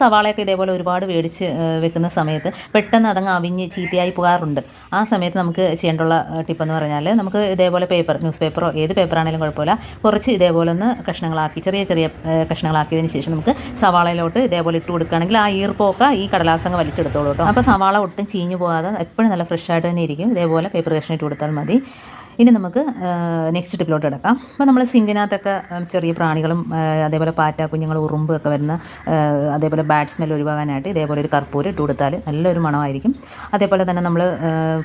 സവാളയൊക്കെ ഇതേപോലെ ഒരുപാട് മേടിച്ച് വെക്കുന്ന സമയത്ത് പെട്ടെന്ന് അതങ്ങ് അവിഞ്ഞ് ചീത്തയായി പോകാറുണ്ട്. ആ സമയത്ത് നമുക്ക് ചെയ്യേണ്ടുള്ള ടിപ്പെന്ന് പറഞ്ഞാൽ നമുക്ക് ഇതേപോലെ പേപ്പർ ന്യൂസ് പേപ്പറോ ഏത് പേപ്പറാണെങ്കിലും കുഴപ്പമില്ല. കുറച്ച് ഇതേപോലെ ഒന്ന് കഷ്ണങ്ങളാക്കി ചെറിയ ചെറിയ കഷ്ണങ്ങളാക്കിയതിന് ശേഷം നമുക്ക് സവാളയിലോട്ട് ഇതേപോലെ ഇട്ട് കൊടുക്കുകയാണെങ്കിൽ ആ ഈർപ്പമൊക്കെ ഈ കടലാസങ്ങ് വലിച്ചെടുത്തോളൂ കേട്ടോ അപ്പോൾ സവാള ഒട്ടും ചീഞ്ഞു പോകാതെ എപ്പോഴും നല്ല ഫ്രഷ് ആയിട്ട് തന്നെ ഇരിക്കും. ഇതേപോലെ പേപ്പർ കഷ്ണം ഇട്ട് കൊടുത്താൽ മതി. ഇനി നമുക്ക് നെക്സ്റ്റ് ടിപ്പിലോട്ട് കിടക്കാം. അപ്പോൾ നമ്മൾ സിങ്കിനകത്തൊക്കെ ചെറിയ പ്രാണികളും അതേപോലെ പാറ്റ കുഞ്ഞുങ്ങൾ ഉറുമ്പ് ഒക്കെ വരുന്ന അതേപോലെ ബാഡ് സ്മെൽ ഒഴിവാകാനായിട്ട് ഇതേപോലെ ഒരു കർപ്പൂരം ഇട്ട് കൊടുത്താൽ നല്ലൊരു മണമായിരിക്കും. അതേപോലെ തന്നെ നമ്മൾ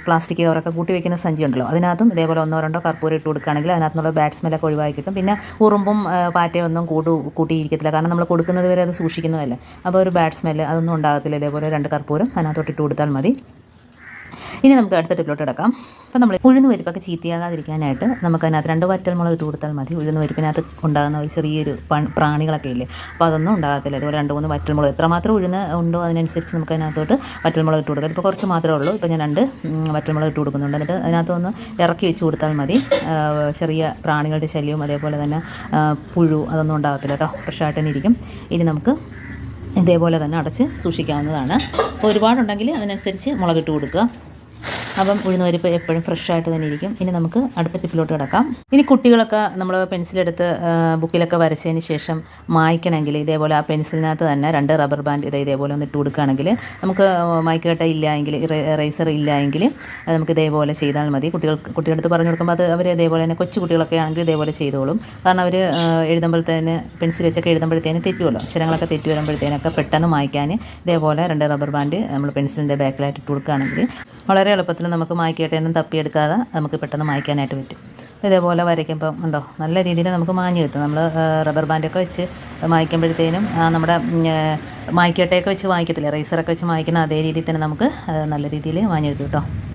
പ്ലാസ്റ്റിക് കവറൊക്കെ കൂട്ടി വെക്കുന്ന സഞ്ചി ഉണ്ടല്ലോ അതിനകത്തും ഇതേപോലെ ഒന്നോ രണ്ടോ കർപ്പൂരം ഇട്ട് കൊടുക്കുകയാണെങ്കിൽ അതിനകത്തുനിന്നുള്ള ബാഡ് സ്മെല്ലൊക്കെ ഒഴിവാക്കി കിട്ടും. പിന്നെ ഉറുമ്പും പാറ്റയൊന്നും കൂട്ടു കൂട്ടിയിരിക്കത്തില്ല കാരണം നമ്മൾ കൊടുക്കുന്നത് വരെ അത് സൂക്ഷിക്കുന്നതല്ലേ. അപ്പോൾ ഒരു ബാഡ് സ്മെല്ല് അതൊന്നും ഉണ്ടാകത്തില്ല ഇതേപോലെ രണ്ട് കർപ്പൂരം അതിനകത്തോട്ട് ഇട്ട് കൊടുത്താൽ മതി. ഇനി നമുക്ക് അടുത്ത ടിപ്പിലോട്ട് കിടക്കാം. അപ്പോൾ നമ്മൾ ഉഴുന്ന് പരിപ്പൊക്കെ ചീത്തയാകാതിരിക്കാനായിട്ട് നമുക്കതിനകത്ത് രണ്ട് വറ്റൽമുളക് ഇട്ട് കൊടുത്താൽ മതി. ഉഴുന്ന് പരിപ്പിനകത്ത് ഉണ്ടാകുന്ന ഒരു ചെറിയൊരു പ്രാണികളൊക്കെ ഇല്ലേ? അപ്പോൾ അതൊന്നും ഉണ്ടാകത്തില്ല. ഇതുപോലെ രണ്ട് മൂന്ന് വറ്റൽ വറ്റൽമുളക് എത്രമാത്രം ഉഴുന്ന് ഉണ്ടോ അതിനനുസരിച്ച് നമുക്ക് അതിനകത്തോട്ട് വറ്റൽ വറ്റൽമുളക് ഇട്ട് കൊടുക്കാം. ഇപ്പോൾ കുറച്ച് മാത്രമേ ഉള്ളൂ. ഇപ്പോൾ ഞാൻ രണ്ട് വറ്റൽ വറ്റൽമുളക് ഇട്ട് കൊടുക്കുന്നുണ്ട്. എന്നിട്ട് അതിനകത്തൊന്ന് ഇറക്കി വെച്ച് കൊടുത്താൽ മതി. ചെറിയ പ്രാണികളുടെ ശല്യവും അതേപോലെ തന്നെ പുഴു അതൊന്നും ഉണ്ടാകത്തില്ല കേട്ടോ. ഫ്രഷായിട്ട് തന്നെ ഇരിക്കും. ഇനി നമുക്ക് ഇതേപോലെ തന്നെ അടച്ച് സൂക്ഷിക്കാവുന്നതാണ്. അപ്പോൾ ഒരുപാടുണ്ടെങ്കിൽ അതിനനുസരിച്ച് മുളകിട്ട് കൊടുക്കുക. അപ്പം ഉഴുന്നുപരിപ്പ് എപ്പോഴും ഫ്രഷ് ആയിട്ട് തന്നെ ഇരിക്കും. ഇനി നമുക്ക് അടുത്ത ടിപ്പിലോട്ട് കിടക്കാം. ഇനി കുട്ടികളൊക്കെ നമ്മൾ പെൻസിലെടുത്ത് ബുക്കിലൊക്കെ വരച്ചതിന് ശേഷം മായ്ക്കണമെങ്കിൽ ഇതേപോലെ ആ പെൻസിലിനകത്ത് തന്നെ രണ്ട് റബ്ബർ ബാൻഡ് ഇത് ഇതേപോലെ ഒന്ന് ഇട്ട് കൊടുക്കുകയാണെങ്കിൽ നമുക്ക് മായ്ക്കട്ട ഇല്ല എങ്കിൽ റേസർ ഇല്ല എങ്കിൽ നമുക്ക് ഇതേപോലെ ചെയ്താൽ മതി. കുട്ടികൾക്ക് കുട്ടികളുടെ അടുത്ത് പറഞ്ഞു കൊടുക്കുമ്പോൾ അത് അവർ ഇതേപോലെ തന്നെ കൊച്ചു കുട്ടികളൊക്കെ ആണെങ്കിൽ ഇതേപോലെ ചെയ്തോളും. കാരണം അവർ എഴുതുമ്പോഴത്തേന് പെൻസിൽ വെച്ചൊക്കെ എഴുതുമ്പോഴത്തേന് തെറ്റുമല്ലോ അക്ഷരങ്ങളൊക്കെ തെറ്റി വരുമ്പോഴത്തേനൊക്കെ പെട്ടെന്ന് മായ്ക്കാൻ ഇതേപോലെ രണ്ട് റബ്ബർ ബാൻഡ് നമ്മൾ പെൻസിലിന്റെ ബാക്കിലായിട്ട് ഇട്ട് കൊടുക്കുകയാണെങ്കിൽ വളരെ എളുപ്പത്തിൽ നമുക്ക് മായ്ക്കട്ടെയൊന്നും തപ്പിയെടുക്കാതെ നമുക്ക് പെട്ടെന്ന് മായ്ക്കാനായിട്ട് പറ്റും. ഇതേപോലെ വരയ്ക്കുമ്പം ഉണ്ടോ? നല്ല രീതിയിൽ നമുക്ക് മാഞ്ഞ് കിട്ടും. നമ്മൾ റബ്ബർ ബാൻഡൊക്കെ വെച്ച് മായ്ക്കുമ്പോഴത്തേനും നമ്മുടെ മായ്ക്കട്ടയൊക്കെ വെച്ച് വാങ്ങിക്കത്തില്ല? റൈസറൊക്കെ വെച്ച് മായ്ക്കുന്ന അതേ രീതിയിൽ തന്നെ നമുക്ക് നല്ല രീതിയിൽ മാഞ്ഞ് കിട്ടും കേട്ടോ.